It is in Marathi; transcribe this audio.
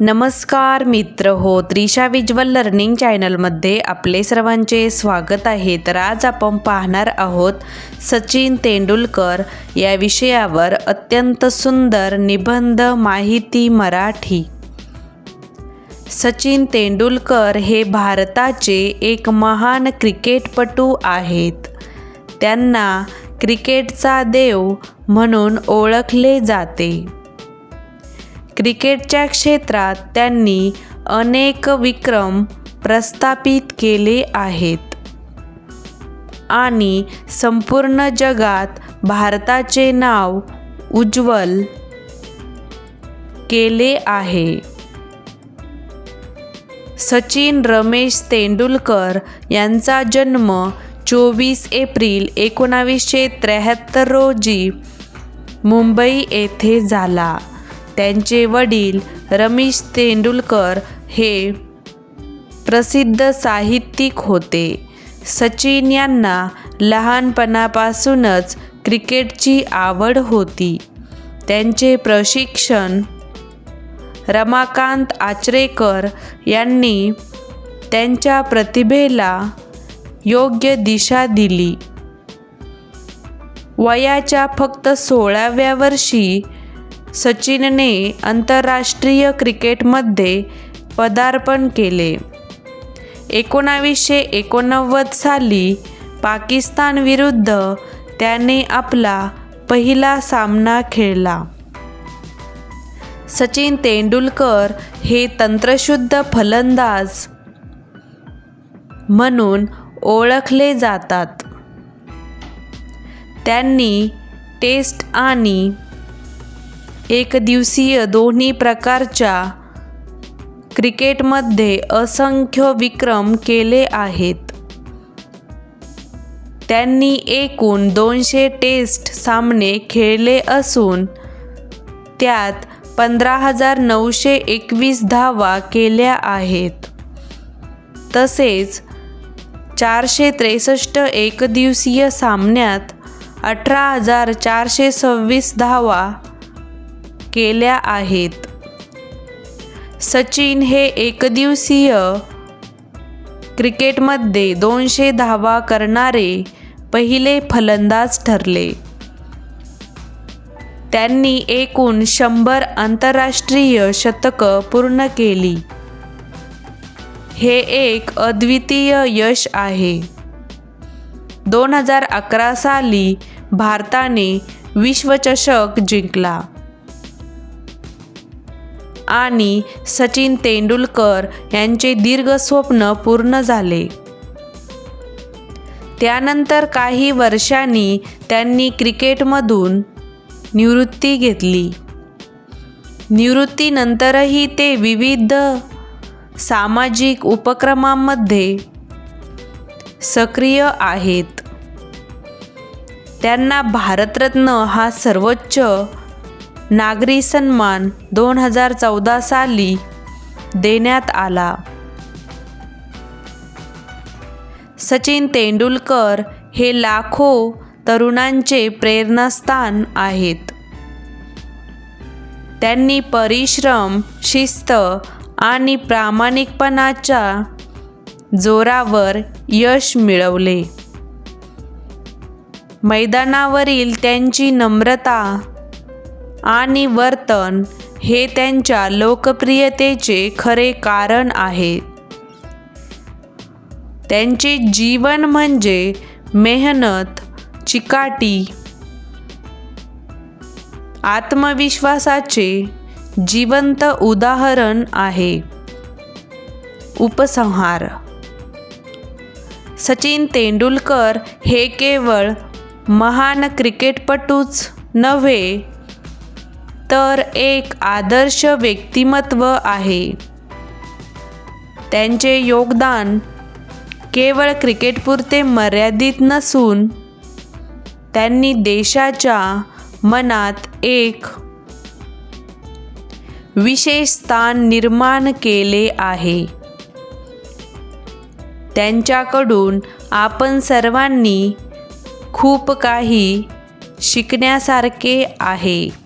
नमस्कार मित्र हो त्रिशा विज्वल लर्निंग चॅनलमध्ये आपले सर्वांचे स्वागत आहे. तर आज आपण पाहणार आहोत सचिन तेंडुलकर या विषयावर अत्यंत सुंदर निबंध माहिती मराठी. सचिन तेंडुलकर हे भारताचे एक महान क्रिकेटपटू आहेत. त्यांना क्रिकेटचा देव म्हणून ओळखले जाते. क्रिकेटच्या क्षेत्रात त्यांनी अनेक विक्रम प्रस्थापित केले आहेत. आणि संपूर्ण जगात भारताचे नाव उज्ज्वल केले आहे. सचिन रमेश तेंडुलकर यांचा जन्म चोवीस एप्रिल एकोणावीसशे त्र्याहत्तर रोजी मुंबई येथे झाला. त्यांचे वडील रमेश तेंडुलकर हे प्रसिद्ध साहित्यिक होते. सचिन यांना लहानपणापासूनच क्रिकेटची आवड होती. त्यांचे प्रशिक्षण रमाकांत आचरेकर यांनी त्यांच्या प्रतिभेला योग्य दिशा दिली. वयाच्या फक्त सोळाव्या वर्षी सचिनने आंतरराष्ट्रीय क्रिकेटमध्ये पदार्पण केले. एकोणावीसशे एकोणनव्वद साली पाकिस्तानविरुद्ध त्याने आपला पहिला सामना खेळला. सचिन तेंडुलकर हे तंत्रशुद्ध फलंदाज म्हणून ओळखले जातात. त्यांनी टेस्ट आणि एकदिवसीय दोन्ही प्रकारच्या क्रिकेटमध्ये असंख्य विक्रम केले आहेत. त्यांनी एकूण दोनशे टेस्ट सामने खेळले असून त्यात पंधरा हजार नऊशे एकवीस धावा केल्या आहेत. तसेच चारशे त्रेसष्ट एकदिवसीय सामन्यात अठरा हजार चारशे सव्वीस धावा केल्या आहेत. सचिन हे एकदिवसीय क्रिकेटमध्ये दोनशे धावा करणारे पहिले फलंदाज ठरले. त्यांनी एकूण शंभर आंतरराष्ट्रीय शतकं पूर्ण केली. हे एक अद्वितीय यश आहे. दोन हजार अकरा साली भारताने विश्वचषक जिंकला. आणि सचिन तेंडुलकर यांचे दीर्घ स्वप्न पूर्ण झाले. त्यानंतर काही वर्षांनी त्यांनी क्रिकेटमधून निवृत्ती घेतली. निवृत्तीनंतरही ते विविध सामाजिक उपक्रमांमध्ये सक्रिय आहेत. त्यांना भारतरत्न हा सर्वोच्च नागरी सन्मान दोन हजार चौदा साली देण्यात आला. सचिन तेंडुलकर हे लाखो तरुणांचे प्रेरणास्थान आहेत. त्यांनी परिश्रम शिस्त आणि प्रामाणिकपणाच्या जोरावर यश मिळवले. मैदानावरील त्यांची नम्रता आणि वर्तन हे त्यांच्या लोकप्रियतेचे खरे कारण आहे. त्यांचे जीवन म्हणजे मेहनत चिकाटी आत्मविश्वासाचे जिवंत उदाहरण आहे. उपसंहार. सचिन तेंडुलकर हे केवळ महान क्रिकेटपटूच नव्हे तर एक आदर्श व्यक्तिमत्व आहे. त्यांचे योगदान केवळ क्रिकेटपुरते मर्यादित नसून त्यांनी देशाच्या मनात एक विशेष स्थान निर्माण केले आहे. त्यांच्याकडून आपण सर्वांनी खूप काही शिकण्यासारखे आहे.